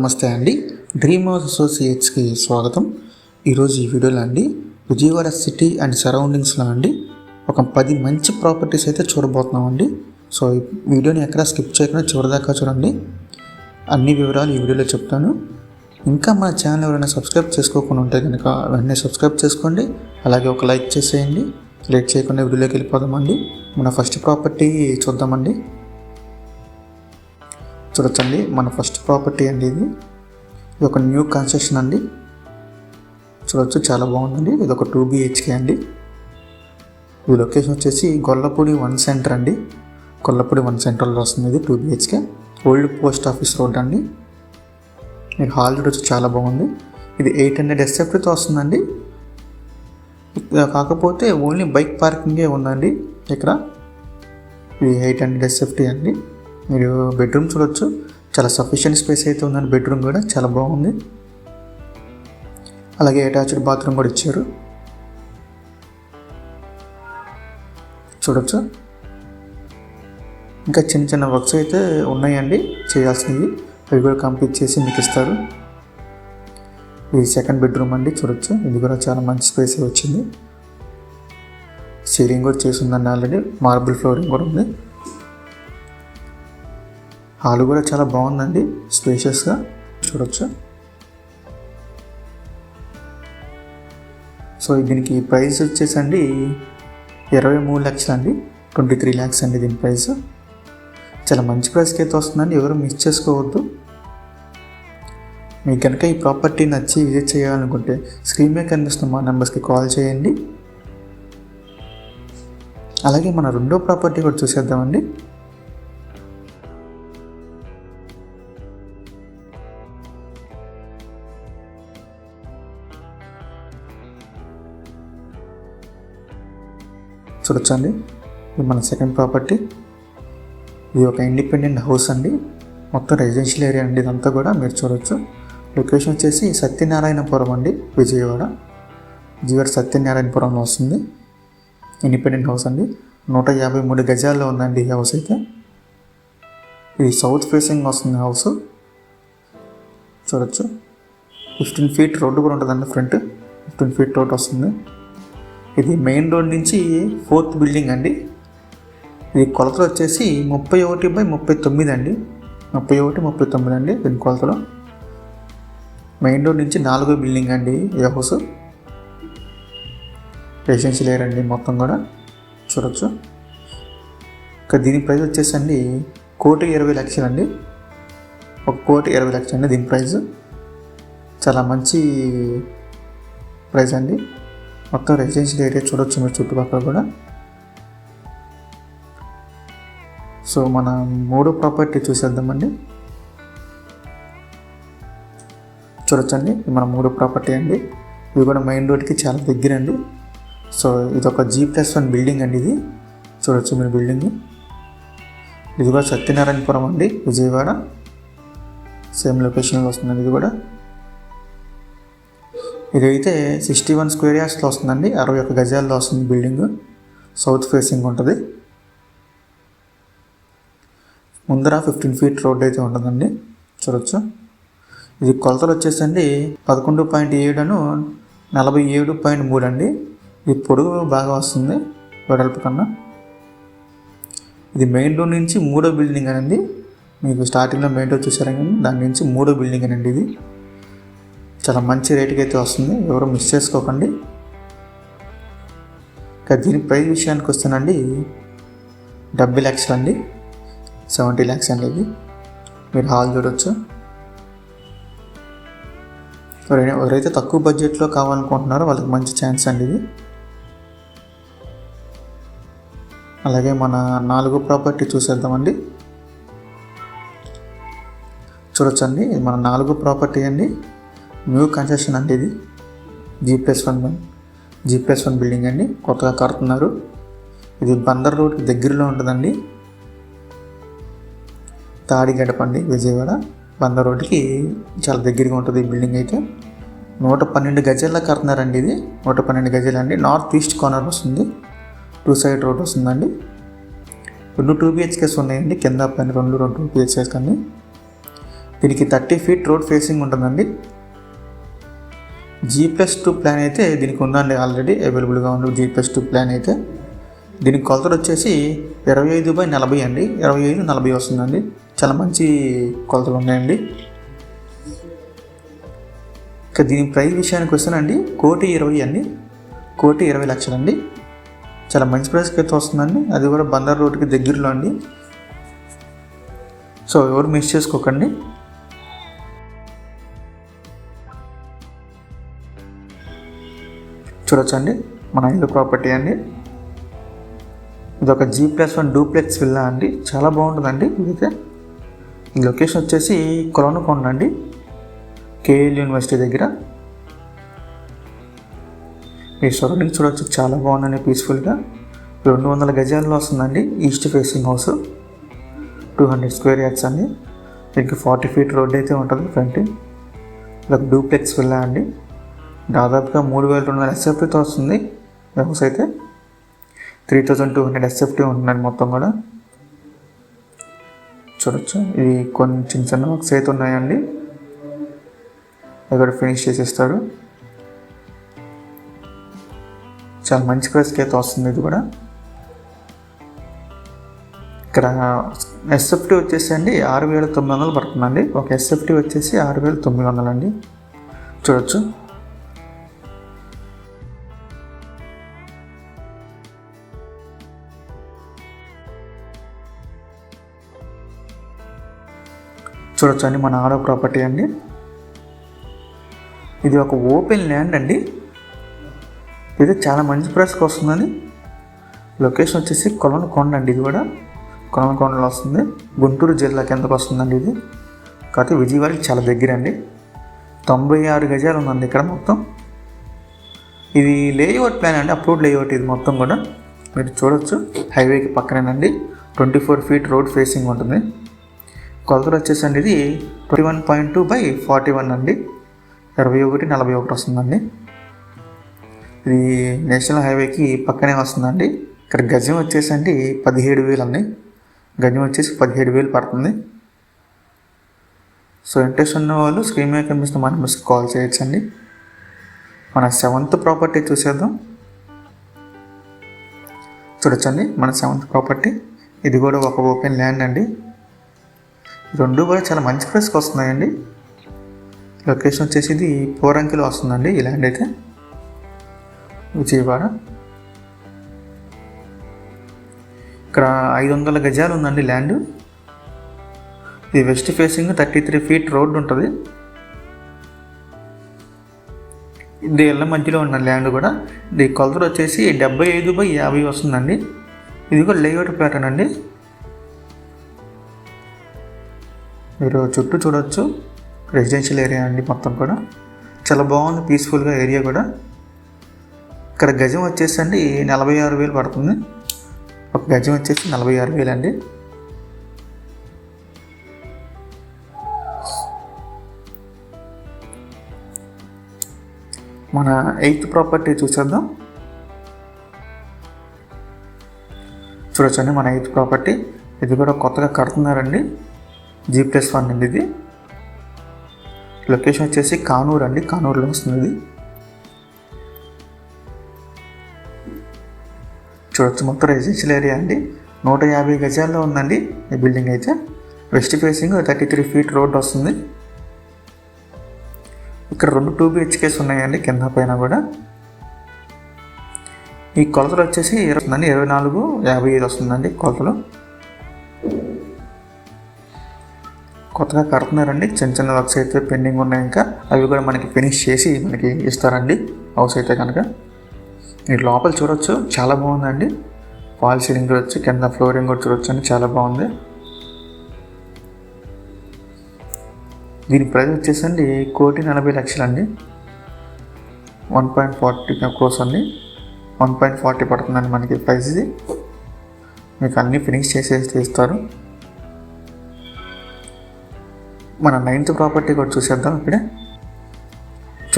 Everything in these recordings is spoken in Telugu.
నమస్తే అండి. డ్రీమ్ హౌస్ అసోసియేట్స్కి స్వాగతం. ఈరోజు ఈ వీడియోలో అండి విజయవాడ సిటీ అండ్ సరౌండింగ్స్లో అండి ఒక పది మంచి ప్రాపర్టీస్ అయితే చూడబోతున్నామండి. సో ఈ వీడియోని ఎక్కడ స్కిప్ చేయకుండా చివరిదాకా చూడండి. అన్ని వివరాలు ఈ వీడియోలో చెప్తాను. ఇంకా మన ఛానల్ ఎవరైనా సబ్స్క్రైబ్ చేసుకోకుండా ఉంటే కనుక వెంటనే సబ్స్క్రైబ్ చేసుకోండి. అలాగే ఒక లైక్ చేసేయండి. లేట్ చేయకుండా వీడియోలోకి వెళ్ళిపోదామండి. మన ఫస్ట్ ప్రాపర్టీ చూద్దామండి. చూడొచ్చండి. మన ఫస్ట్ ప్రాపర్టీ అండి ఇది. ఇది ఒక న్యూ కన్స్ట్రక్షన్ అండి. చూడొచ్చు చాలా బాగుందండి. ఇది ఒక టూ బిహెచ్కే అండి. ఇది లొకేషన్ వచ్చేసి గొల్లపూడి వన్ సెంటర్ అండి. గొల్లపూడి వన్ సెంటర్లో వస్తుంది ఇది two BHK. Old post office road అండి. మీకు హాల్ చూడొచ్చు చాలా బాగుంది. ఇది ఎయిట్ హండ్రెడ్ ఎస్ఎఫ్టీతో వస్తుందండి. కాకపోతే ఓన్లీ బైక్ పార్కింగే ఉందండి ఇక్కడ. ఇది ఎయిట్ హండ్రెడ్ ఎస్ఎఫ్టీ అండి. మీరు బెడ్రూమ్ చూడొచ్చు. చాలా సఫిషియెంట్ స్పేస్ అయితే ఉందండి బెడ్రూమ్ కూడా చాలా బాగుంది. అలాగే అటాచ్డ్ బాత్రూమ్ కూడా ఇచ్చారు. చూడొచ్చు. ఇంకా చిన్న చిన్న వర్క్స్ అయితే ఉన్నాయండి. చేయాల్సినవి. అవి కూడా కంప్లీట్ చేసి మీకు ఇస్తారు. ఇది సెకండ్ బెడ్రూమ్ అండి. చూడొచ్చు. ఇది కూడా చాలా మంచి స్పేస్ వచ్చింది. సీలింగ్ కూడా చేసి ఉందండి ఆల్రెడీ మార్బుల్ ఫ్లోరింగ్ కూడా ఉంది. హాల్ కూడా చాలా బాగుందండి. స్పేషియస్గా చూడొచ్చు. సో దీనికి ప్రైస్ వచ్చేసండి ఇరవై మూడు లక్షలు అండి ట్వంటీ త్రీ ల్యాక్స్ అండి దీని ప్రైస్ చాలా మంచి ప్రైస్కి అయితే వస్తుందండి. ఎవరు మిస్ చేసుకోవద్దు. మీకు కనుక ఈ ప్రాపర్టీ నచ్చి విజిట్ చేయాలనుకుంటే స్క్రీన్ మీద కనిపిస్తున్న మా నెంబర్స్కి కాల్ చేయండి. అలాగే మన రెండో ప్రాపర్టీ కూడా చూసేద్దామండి. చూడొచ్చండి. ఇది మన సెకండ్ ప్రాపర్టీ ఇది ఒక ఇండిపెండెంట్ హౌస్ అండి. మొత్తం రెసిడెన్షియల్ ఏరియా అండి ఇదంతా కూడా మీరు చూడొచ్చు. లొకేషన్ వచ్చేసి సత్యనారాయణపురం అండి విజయవాడ. జీవర్ సత్యనారాయణపురంలో వస్తుంది. ఇండిపెండెంట్ హౌస్ అండి. నూట యాభై మూడు గజాల్లో ఉందండి ఈ హౌస్ అయితే. ఇది సౌత్ ఫేసింగ్ వస్తుంది హౌస్ చూడొచ్చు. ఫిఫ్టీన్ ఫీట్ రోడ్డు కూడా ఉంటుందండి ఫ్రంట్ ఫిఫ్టీన్ ఫీట్ రోడ్ వస్తుంది. ఇది మెయిన్ రోడ్ నుంచి ఫోర్త్ బిల్డింగ్ అండి. ఇది కొలతలు వచ్చేసి ముప్పై ఒకటి బై ముప్పై తొమ్మిది అండి. ముప్పై ఒకటి ముప్పై తొమ్మిది అండి దీని కొలతలు. మెయిన్ రోడ్ నుంచి నాలుగో బిల్డింగ్ అండి ఈ హౌస్. రెసిడెన్షియల్ ఏరియా అండి మొత్తం కూడా చూడొచ్చు. ఇక దీని ప్రైస్ వచ్చేసండి కోటి ఇరవై లక్షలు అండి. ఒక కోటి ఇరవై లక్షలు అండి దీని ప్రైస్. చాలా మంచి ప్రైస్ అండి. మొత్తం రెసిడెన్షియల్ ఏరియా చూడొచ్చు మీరు చుట్టుపక్కల కూడా. సో మన మూడో ప్రాపర్టీ చూసేద్దామండి. చూడొచ్చండి మన మూడో ప్రాపర్టీ అండి. ఇది కూడా మెయిన్ రోడ్కి చాలా దగ్గర అండి. సో ఇది ఒక జీ ప్లస్ వన్ బిల్డింగ్ అండి ఇది. చూడొచ్చు మీరు బిల్డింగ్ ఇది కూడా సత్యనారాయణపురం అండి విజయవాడ. సేమ్ లొకేషన్లో వస్తుందండి ఇది కూడా. ఇదైతే సిక్స్టీ వన్ స్క్వేర్ యార్డ్స్లో వస్తుందండి. అరవై ఒక గజాల్లో వస్తుంది బిల్డింగ్. సౌత్ ఫేసింగ్ ఉంటుంది. ముందర ఫిఫ్టీన్ ఫీట్ రోడ్ అయితే ఉంటుందండి. చూడొచ్చు. ఇది కొలతలు వచ్చేసండి పదకొండు పాయింట్ ఏడును నలభై ఏడు పాయింట్ మూడు అండి. ఇది పొడుగు బాగా వస్తుంది వెడల్పు కన్నా. ఇది మెయిన్ రోడ్ నుంచి మూడో బిల్డింగ్ అనండి. మీకు స్టార్టింగ్లో మెయిన్ రోడ్ చూసారా కానీ దాని నుంచి మూడో బిల్డింగ్ అనండి ఇది. చాలా మంచి రేటుకి అయితే వస్తుంది. ఎవరు మిస్ చేసుకోకండి. ఇక దీని ప్రైస్ విషయానికి వస్తానండి డెబ్బై లక్షలు అండి. సెవెంటీ ల్యాక్స్ అండి ఇది మీరు హాల్ చూడొచ్చు. ఎవరైతే తక్కువ బడ్జెట్లో కావాలనుకుంటున్నారో వాళ్ళకి మంచి ఛాన్స్ అండి ఇది. అలాగే మన నాలుగు ప్రాపర్టీ చూసేద్దామండి. చూడొచ్చండి. ఇది మన నాలుగు ప్రాపర్టీ అండి. న్యూ కన్స్ట్రక్షన్ అండి ఇది. G plus one G plus one building అండి. కొత్తగా కడుతున్నారు. ఇది బందర్ రోడ్కి దగ్గరలో ఉంటుందండి. తాడిగడపండి విజయవాడ. బందర్ రోడ్కి చాలా దగ్గరగా ఉంటుంది ఈ బిల్డింగ్ అయితే. నూట పన్నెండు గజాల్లో కడుతున్నారండి ఇది. నూట పన్నెండు గజాలు అండి. నార్త్ ఈస్ట్ కార్నర్ వస్తుంది. టూ సైడ్ రోడ్ వస్తుందండి. రెండు టూ బిహెచ్కేస్ ఉన్నాయండి. కింద పైన రెండు రెండు టూ బిహెచ్కేస్ కానీ. దీనికి థర్టీ ఫీట్ రోడ్ ఫేసింగ్ ఉంటుందండి. జీ ప్లస్ టూ ప్లాన్ అయితే దీనికి ఉందండి ఆల్రెడీ అవైలబుల్గా ఉంది. జీ ప్లస్ టూ ప్లాన్ అయితే దీనికి కొలతలు వచ్చేసి ఇరవై ఐదు బై నలభై అండి. ఇరవై ఐదు నలభై వస్తుందండి. చాలా మంచి కొలతలు ఉన్నాయండి. ఇక దీని ప్రైస్ విషయానికి వస్తానండి. కోటి ఇరవై అండి. కోటి ఇరవై లక్షలండి. చాలా మంచి ప్రైస్కి అయితే వస్తుందండి. అది కూడా బందర్ రోడ్కి దగ్గరలో అండి. సో ఎవరు మిస్ చేసుకోకండి. చూడొచ్చండి. మన ఇల్లు ప్రాపర్టీ అండి. ఇది ఒక G plus one duplex villa అండి. చాలా బాగుంటుందండి ఇదైతే. ఈ లొకేషన్ వచ్చేసి కొలనుకొండ అండి. కేఎల్ యూనివర్సిటీ దగ్గర. మీ సరౌండింగ్ చూడవచ్చు చాలా బాగుందండి పీస్ఫుల్గా రెండు వందల గజాల్లో వస్తుందండి east facing house two hundred square yards అండి. దీనికి ఫార్టీ ఫీట్ రోడ్ అయితే ఉంటుంది ఫ్రంట్ ఇదొక డూప్లెక్స్ విల్లా అండి. దాదాపుగా మూడు వేల రెండు వందల ఎస్ఎఫ్టీతో వస్తుంది. హౌస్ అయితే three thousand two hundred SFT ఉంటుందండి మొత్తం కూడా. చూడొచ్చు. ఇది కొన్ని చిన్న చిన్న వర్క్స్ అయితే ఉన్నాయండి. ఇక్కడ ఫినిష్ చేసేస్తారు. చాలా మంచి ప్రైస్కి అయితే వస్తుంది ఇది కూడా. ఇక్కడ ఎస్ఎఫ్టీ వచ్చేసి అండి ఆరు వేల తొమ్మిది వందలు పడుతుందండి. ఒక ఎస్ఎఫ్టీ వచ్చేసి ఆరు వేల తొమ్మిది వందలు అండి చూడొచ్చు. చూడొచ్చు అండి మన ఆడ ప్రాపర్టీ అండి. ఇది ఒక ఓపెన్ ల్యాండ్ అండి. ఇది చాలా మంచి ప్రైస్కి వస్తుందని లొకేషన్ వచ్చేసి కొలనకొండ అండి ఇది కూడా. కొలనకొండలో వస్తుంది. గుంటూరు జిల్లా కిందకు వస్తుందండి ఇది. కాకపోతే విజయవాడకి చాలా దగ్గర అండి తొంభై ఆరు గజాలు ఉందండి ఇక్కడ మొత్తం. ఇది లేఅవుట్ ప్లాన్ అండి అప్రూవ్డ్ లేఅవుట్ ఇది మొత్తం కూడా. మీరు చూడొచ్చు. హైవేకి పక్కనేనండి. Twenty four feet road facing ఉంటుంది. కొలతలు వచ్చేసండి ఇది twenty one point two by forty one అండి. ఇరవై ఒకటి నలభై ఒకటి వస్తుందండి. ఇది నేషనల్ హైవేకి పక్కనే వస్తుందండి. ఇక్కడ గజం వచ్చేసి అండి పదిహేడు వేలు అండి. గజం వచ్చేసి పదిహేడు వేలు పడుతుంది. సో ఇంట్రెస్ట్ ఉన్న వాళ్ళు స్క్రీన్ మీద కనిపిస్తున్న మన మిస్కి కాల్ చేయొచ్చండి. మన సెవెంత్ ప్రాపర్టీ చూసేద్దాం. చూడొచ్చండి. మన సెవెంత్ ప్రాపర్టీ. ఇది కూడా ఒక ఓపెన్ ల్యాండ్ అండి. రెండు కూడా చాలా మంచి ప్రైస్కి వస్తున్నాయండి. లొకేషన్ వచ్చేసి ఇది పోరంకిలో వస్తుందండి ఈ ల్యాండ్ అయితే. విజయవాడ. ఇక్కడ ఐదు వందల గజాలు ఉందండి ల్యాండ్. ఇది west facing thirty three feet road ఉంటుంది. ఇది ఇళ్ళ మధ్యలో ఉన్న ల్యాండ్ కూడా. ఇది కొలతలు వచ్చేసి డెబ్బై ఐదు బై యాభై వస్తుందండి. ఇది కూడా లేఅవుట్ ప్యాటర్న్ అండి. మీరు చుట్టూ చూడొచ్చు. రెసిడెన్షియల్ ఏరియా అండి మొత్తం కూడా. చాలా బాగుంది పీస్ఫుల్గా ఏరియా కూడా. ఇక్కడ గజం వచ్చేసి అండి నలభై ఆరు వేలు పడుతుంది. ఒక గజం వచ్చేసి నలభై ఆరు వేలు అండి. మన ఎయిత్ ప్రాపర్టీ చూసేద్దాం. చూడొచ్చండి మన ఎయిత్ ప్రాపర్టీ. ఇది కూడా కొత్తగా కడుతున్నారండి. జీ ప్లస్ వన్ అండి ఇది లొకేషన్ వచ్చేసి కానూరు అండి కానూరులో వస్తుంది చూడొచ్చు మొత్తం రెసిడెన్షియల్ ఏరియా అండి. నూట యాభై గజాల్లో ఉందండి ఈ బిల్డింగ్ అయితే. West facing thirty three feet road వస్తుంది. ఇక్కడ రెండు టూ బిహెచ్కేస్ ఉన్నాయండి కింద పైన కూడా. ఈ కొలతలు వచ్చేసి ఇరవై ఇరవై నాలుగు యాభై ఐదు వస్తుందండి కొలతలు. కొత్తగా కడుతున్నారండి. చిన్న చిన్న వర్క్స్ అయితే పెండింగ్ ఉన్నాయి ఇంకా. అవి కూడా మనకి ఫినిష్ చేసి మనకి ఇస్తారండి. హౌస్ అయితే కనుక. మీరు లోపల చూడొచ్చు. చాలా బాగుందండి. ఫాల్ సీలింగ్ చూడొచ్చు. కింద ఫ్లోరింగ్ కూడా చూడొచ్చు అండి. చాలా బాగుంది. దీని ప్రైస్ వచ్చేసండి కోటి నలభై లక్షలండి. వన్ పాయింట్ ఫార్టీ క్రోస్ అండి. వన్ పాయింట్ ఫార్టీ పడుతుందండి మనకి ప్రైస్ ఇది. మీకు అన్నీ ఫినిష్ చేసేసి ఇస్తారు. మన నైన్త్ ప్రాపర్టీ కూడా చూసేద్దాం ఇక్కడ.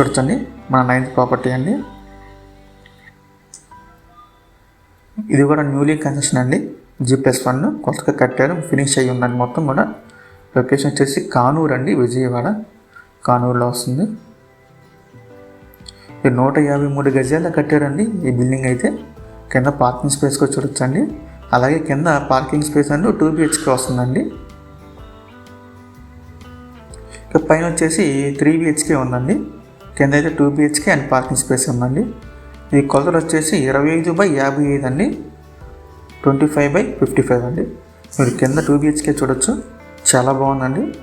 చూడొచ్చండి. మన నైన్త్ ప్రాపర్టీ అండి. ఇది కూడా న్యూలీ కన్స్ట్రక్షన్ అండి. జీ ప్లస్ వన్ కొత్తగా కట్టారు. ఫినిష్ అయ్యి ఉందండి మొత్తం కూడా. లొకేషన్ వచ్చేసి కానూరు అండి విజయవాడ. కానూరులో వస్తుంది. ఇది నూట యాభై మూడు గజాల కట్టారండి ఈ బిల్డింగ్ అయితే. కింద పార్కింగ్ స్పేస్ కూడా చూడొచ్చండి. అలాగే కింద పార్కింగ్ స్పేస్ అండి టూ బిహెచ్కే వస్తుందండి. పైన వచ్చేసి త్రీ బిహెచ్కే ఉందండి. కింద అయితే two BHK and parking space ఉందండి. ఇది కొలతలు వచ్చేసి ఇరవై ఐదు బై యాభై ఐదు అండి. Twenty five by fifty five అండి. మీరు కింద టూ బిహెచ్కే చూడొచ్చు. చాలా బాగుందండి.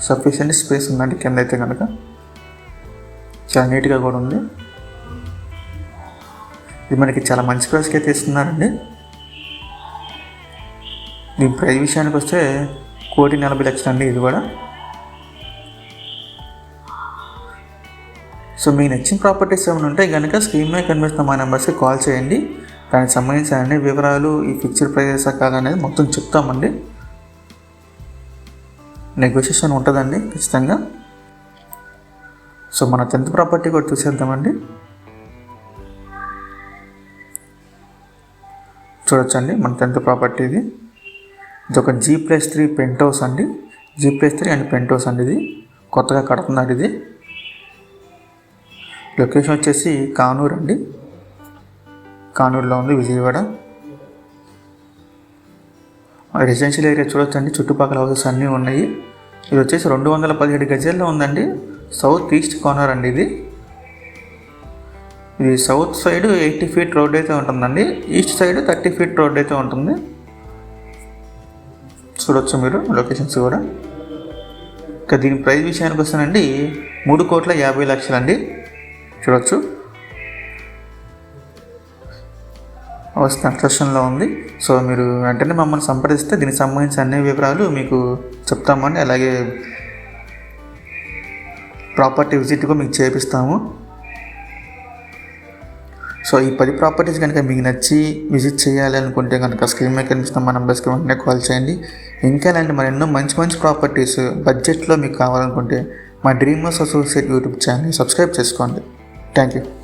సఫిషియెంట్ స్పేస్ ఉందండి కింద అయితే కనుక చాలా నీట్గా కూడా ఉంది. ఇది మనకి చాలా మంచి ప్రైస్కి అయితే ఇస్తున్నారండి. దీని ప్రైస్ విషయానికి వస్తే కోటి నలభై లక్షలు అండి ఇది కూడా. సో మీకు నచ్చిన ప్రాపర్టీస్ ఏమైనా ఉంటే కనుక స్క్రీన్ మీద కనిపిస్తున్న మా నెంబర్స్కి కాల్ చేయండి. దానికి సంబంధించిన అన్ని వివరాలు ఈ ఫిక్స్డ్ ప్రైజెస్ కాదనేది మొత్తం చెప్తామండి. నెగోషియేషన్ ఉంటుందండి ఖచ్చితంగా. సో మన టెన్త్ ప్రాపర్టీ కూడా చూసేద్దామండి. చూడొచ్చండి మన టెన్త్ ప్రాపర్టీ ఇది ఇది ఒక G plus three penthouse అండి. G plus three and penthouse అండి ఇది. కొత్తగా కడుతున్నారు ఇది. లొకేషన్ వచ్చేసి కానూరు అండి. కానూరులో ఉంది విజయవాడ. రెసిడెన్షియల్ ఏరియా చూడొచ్చండి. చుట్టుపక్కల హౌసెస్ అన్నీ ఉన్నాయి. ఇది వచ్చేసి రెండు వందల పదిహేడు గజాల్లో ఉందండి. సౌత్ ఈస్ట్ కార్నర్ అండి ఇది. ఇది south side eighty feet road అయితే ఉంటుందండి. East side thirty feet road అయితే ఉంటుంది. చూడొచ్చు మీరు లొకేషన్స్ కూడా. ఇక దీని ప్రైస్ విషయానికి వస్తానండి. మూడు కోట్ల యాభై లక్షలండి. చూడొచ్చు. హౌస్ కన్స్ట్రక్షన్లో ఉంది. సో మీరు వెంటనే మమ్మల్ని సంప్రదిస్తే దీనికి సంబంధించిన అన్ని వివరాలు మీకు చెప్తామండి అలాగే ప్రాపర్టీ విజిట్ కూడా మీకు చేపిస్తాము. సో ఈ పది ప్రాపర్టీస్ కనుక మీకు నచ్చి విజిట్ చేయాలి అనుకుంటే కనుక స్క్రీన్ మీద కనిపిస్తున్న మా నెంబర్స్కి వెంటనే కాల్ చేయండి. ఇంకా ఇలాంటి మరి ఎన్నో మంచి మంచి ప్రాపర్టీస్ బడ్జెట్లో మీకు కావాలనుకుంటే మా డ్రీమర్స్ అసోసియేట్ యూట్యూబ్ ఛానల్ని సబ్స్క్రైబ్ చేసుకోండి. Thank you.